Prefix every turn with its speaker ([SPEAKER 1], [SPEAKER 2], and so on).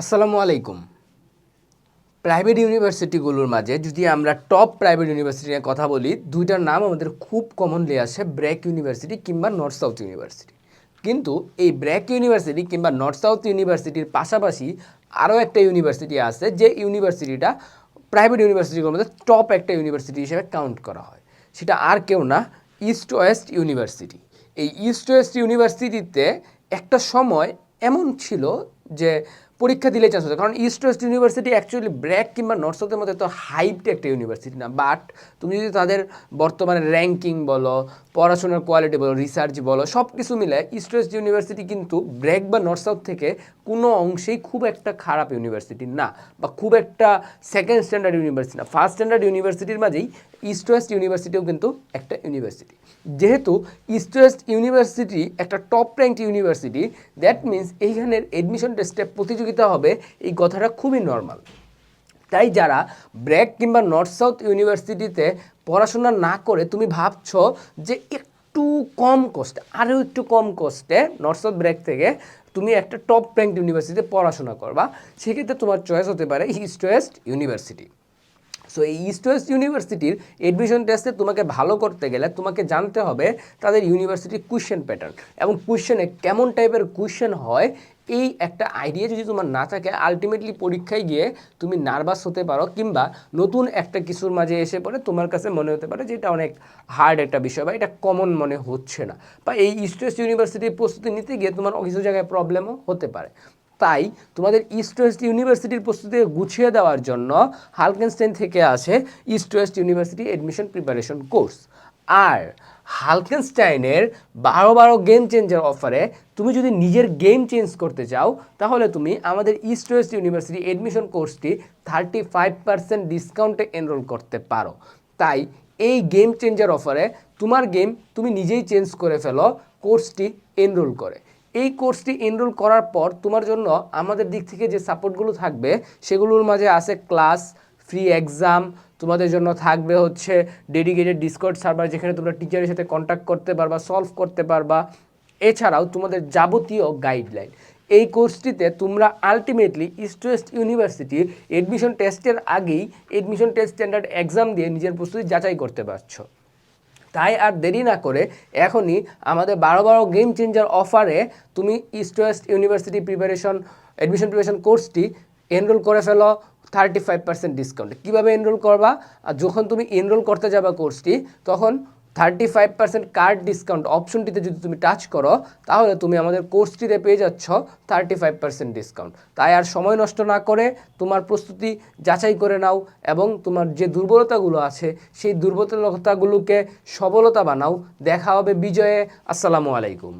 [SPEAKER 1] আসসালামু আলাইকুম। প্রাইভেট ইউনিভার্সিটিগুলোর মাঝে যদি আমরা টপ প্রাইভেট ইউনিভার্সিটি নিয়ে কথা বলি, দুইটার নাম আমাদের খুব কমনলি আসে ব্র্যাক ইউনিভার্সিটি কিংবা নর্থ সাউথ ইউনিভার্সিটি কিন্তু এই ব্র্যাক ইউনিভার্সিটি কিংবা নর্থ সাউথ ইউনিভার্সিটির পাশাপাশি আরও একটা ইউনিভার্সিটি আছে, যে ইউনিভার্সিটিটা প্রাইভেট ইউনিভার্সিটিগুলোর মধ্যে টপ একটা ইউনিভার্সিটি হিসেবে কাউন্ট করা হয়। সেটা আর কেউ না ইস্ট ওয়েস্ট ইউনিভার্সিটি এই ইস্ট ওয়েস্ট ইউনিভার্সিটিতে একটা সময় এমন ছিল যে পরীক্ষা দিলে চান্স হতো কারণ east west university actually BRAC কিংবা নর্থ সাউথের মধ্যে তো হাইপড একটা ইউনিভার্সিটি না। বাট তুমি যদি তাদের বর্তমানে র্যাঙ্কিং বলো, পড়াশোনার কোয়ালিটি বলো রিসার্চ বলো সব কিছু মিলে ইস্ট ওয়েস্ট ইউনিভার্সিটি কিন্তু ব্র্যাক বা নর্থ সাউথ থেকে কোনো অংশেই খুব একটা খারাপ ইউনিভার্সিটি না বা খুব একটা সেকেন্ড স্ট্যান্ডার্ড ইউনিভার্সিটি না। ফার্স্ট স্ট্যান্ডার্ড ইউনিভার্সিটির মাঝেই ইস্ট ওয়েস্ট ইউনিভার্সিটিও কিন্তু একটা ইউনিভার্সিটি যেহেতু ইস্ট ওয়েস্ট ইউনিভার্সিটি একটা top ranked university that means এইখানের এডমিশন টেস্টে প্রতিযোগিতা হবে, এই কথাটা খুবই নর্মাল তাই যারা ব্র্যাক কিংবা নর্থ সাউথ ইউনিভার্সিটিতে পড়াশোনা না করে, তুমি ভাবছ যে একটু কম কষ্টে আরও একটু কম কষ্টে নর্থ সাউথ ব্র্যাক থেকে তুমি একটা টপ র্যাঙ্ক ইউনিভার্সিটিতে পড়াশোনা করবা, সেক্ষেত্রে তোমার চয়েস হতে পারে ইস্ট ওয়েস্ট ইউনিভার্সিটি সো এই ইস্ট ওয়েস্ট ইউনিভার্সিটির এডমিশন টেস্টে তোমাকে ভালো করতে গেলে তোমাকে জানতে হবে তাদের ইউনিভার্সিটির কুয়েশ্চেন প্যাটার্ন এবং কুয়েশ্চেনে কেমন টাইপের কুয়েশ্চেন হয়, এই একটা আইডিয়া যদি তোমার না থাকে আলটিমেটলি পরীক্ষায় গিয়ে তুমি নার্ভাস হতে পারো কিংবা নতুন একটা কিছুর মাঝে এসে পড়ে তোমার কাছে মনে হতে পারে যে এটা অনেক হার্ড একটা বিষয় বা এটা কমন মনে হচ্ছে না। বা এই ইস্ট ওয়েস্ট ইউনিভার্সিটির প্রস্তুতি নিতে গিয়ে তোমার কিছু জায়গায় প্রবলেমও হতে পারে। তাই তোমাদের ইস্ট ওয়েস্ট ইউনিভার্সিটির প্রস্তুতি গুছিয়ে দেওয়ার জন্য হালকেনস্টাইন থেকে আসে east west university admission preparation course আর হালকেনস্টাইনের বারো বারো গেম চেঞ্জার অফারে তুমি যদি নিজের গেম চেঞ্জ করতে চাও, তাহলে তুমি আমাদের ইস্ট ওয়েস্ট ইউনিভার্সিটি এডমিশন কোর্সটি থার্টি ফাইভ পার্সেন্ট ডিসকাউন্টে এনরোল করতে পারো। তাই এই গেম চেঞ্জার অফারে তোমার গেম তুমি নিজেই চেঞ্জ করে ফেলো কোর্সটি এনরোল করে। এই কোর্সটি এনরোল করার পর তোমার জন্য আমাদের দিক থেকে যে সাপোর্টগুলো থাকবে, সেগুলোর মাঝে আছে ক্লাস ফ্রি এক্সাম তোমাদের জন্য থাকবে হচ্ছে ডেডিকেটেড ডিসকর্ড সার্ভার যেখানে তোমরা টিচারের সাথে কন্ট্যাক্ট করতে পারবা সলভ করতে পারবা। এছাড়াও তোমাদের যাবতীয় গাইডলাইন এই কোর্সটিতে তোমরা আলটিমেটলি ইস্ট ওয়েস্ট ইউনিভার্সিটির এডমিশন টেস্টের আগেই এডমিশন টেস্ট স্ট্যান্ডার্ড এক্সাম দিয়ে নিজের প্রস্তুতি যাচাই করতে পারছ। তাই আর দেরি না করে এখনই আমাদের বারো বারো গেম চেঞ্জার অফারে তুমি east west university preparation admission preparation কোর্সটি এনরোল করে ফেলো থার্টি ফাইভ পার্সেন্ট ডিসকাউন্ট কীভাবে এনরোল করবা? আর যখন তুমি এনরোল করতে যাবা কোর্সটি তখন thirty five percent card discount অপশনটিতে যদি তুমি টাচ করো, তাহলে তুমি আমাদের কোর্সটিতে পেয়ে যাচ্ছ থার্টি ফাইভ পার্সেন্ট ডিসকাউন্ট তাই আর সময় নষ্ট না করে তোমার প্রস্তুতি যাচাই করে নাও এবং তোমার যে দুর্বলতাগুলো আছে, সেই দুর্বলতাগুলোকে সবলতা বানাও। দেখা হবে বিজয়ে। আসসালামু আলাইকুম।